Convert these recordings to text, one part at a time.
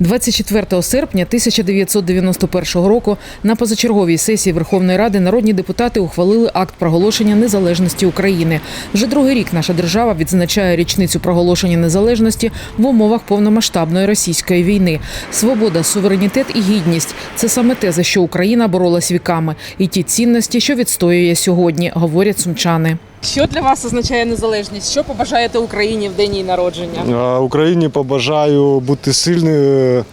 24 серпня 1991 року на позачерговій сесії Верховної Ради народні депутати ухвалили акт проголошення незалежності України. Вже другий рік наша держава відзначає річницю проголошення незалежності в умовах повномасштабної російської війни. Свобода, суверенітет і гідність це саме те, за що Україна боролась віками, і ті цінності, що відстоює сьогодні, говорять сумчани. Що для вас означає незалежність? Що побажаєте Україні в день її народження? Україні побажаю бути сильною,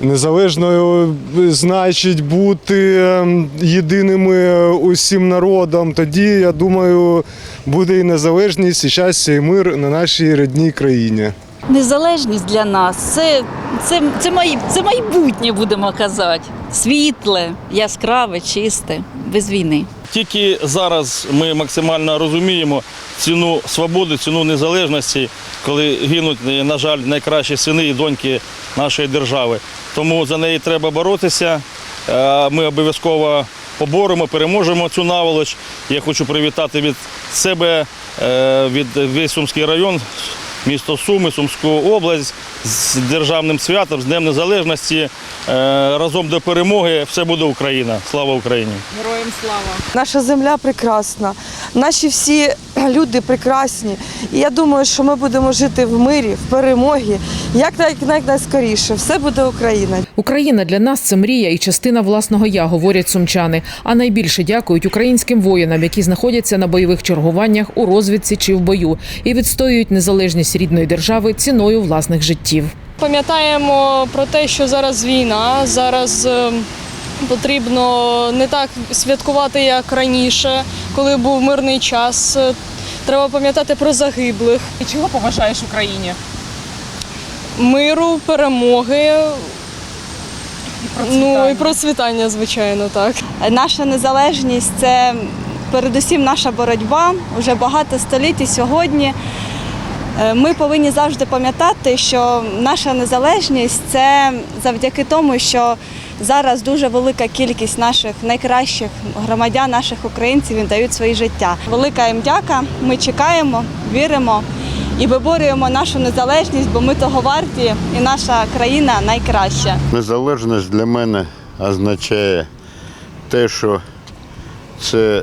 незалежною, значить бути ем, єдиними усім народом. Тоді, я думаю, буде і незалежність, і щастя, і мир на нашій рідній країні. Незалежність для нас це, це, це, май, це майбутнє, будемо казати. Світле, яскраве, чисте, без війни. Тільки зараз ми максимально розуміємо ціну свободи, ціну незалежності, коли гинуть, на жаль, найкращі сини і доньки нашої держави. Тому за неї треба боротися. Е, Ми обов'язково поборемо, переможемо цю наволоч. Я хочу привітати від себе, е, від весь Сумський район, місто Суми, Сумську область з державним святом, з Днем Незалежності. Е, Разом до перемоги все буде Україна. Слава Україні! Героям слава! Наша земля прекрасна, наші всі люди прекрасні. І я думаю, що ми будемо жити в мирі, в перемогі, як найскоріше. Все буде Україна. Україна для нас це мрія і частина власного я, говорять сумчани. А найбільше дякують українським воїнам, які знаходяться на бойових чергуваннях у розвідці чи в бою і відстоюють незалежність рідної держави ціною власних життів. Пам'ятаємо про те, що зараз війна, зараз е, потрібно не так святкувати, як раніше, коли був мирний час. Треба пам'ятати про загиблих, І чого побажаєш Україні? миру, перемоги, ну і процвітання. звичайно, так. Наша незалежність це передусім наша боротьба вже багато століть і сьогодні. е, Ми повинні завжди пам'ятати, що наша незалежність це завдяки тому, що зараз дуже велика кількість наших найкращих громадян, наших українців віддають свої життя. Велика їм дяка. Ми чекаємо, віримо і виборюємо нашу незалежність, бо ми того варті, і наша країна найкраща. Незалежність для мене означає те, що це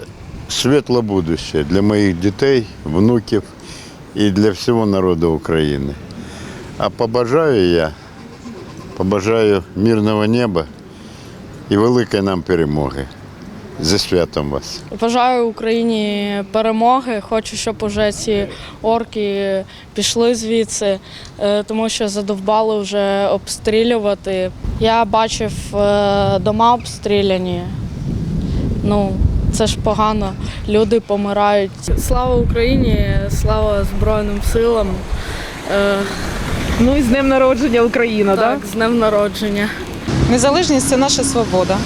світле будуще для моїх дітей, внуків і для всього народу України. А побажаю я, побажаю мирного неба і великої нам перемоги. Зі святом вас! Бажаю Україні перемоги. Хочу, щоб уже ці орки пішли звідси, е, тому що задовбали вже обстрілювати. Я бачив е, дома обстріляні. Ну, це ж погано. Люди помирають. Слава Україні, слава Збройним силам. Е, Ну і з днем народження Україна, Так, з днем народження. Незалежність це наша свобода,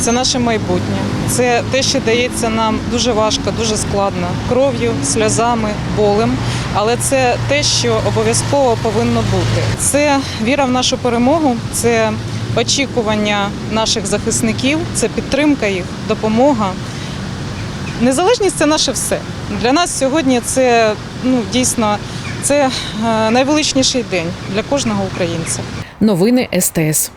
це наше майбутнє. Це те, що дається нам дуже важко, дуже складно, кров'ю, сльозами, болем. Але це те, що обов'язково повинно бути. Це віра в нашу перемогу, це очікування наших захисників, це підтримка їх, допомога. Незалежність це наше все. Для нас сьогодні це ну дійсно це е, найвеличніший день для кожного українця. Новини СТС.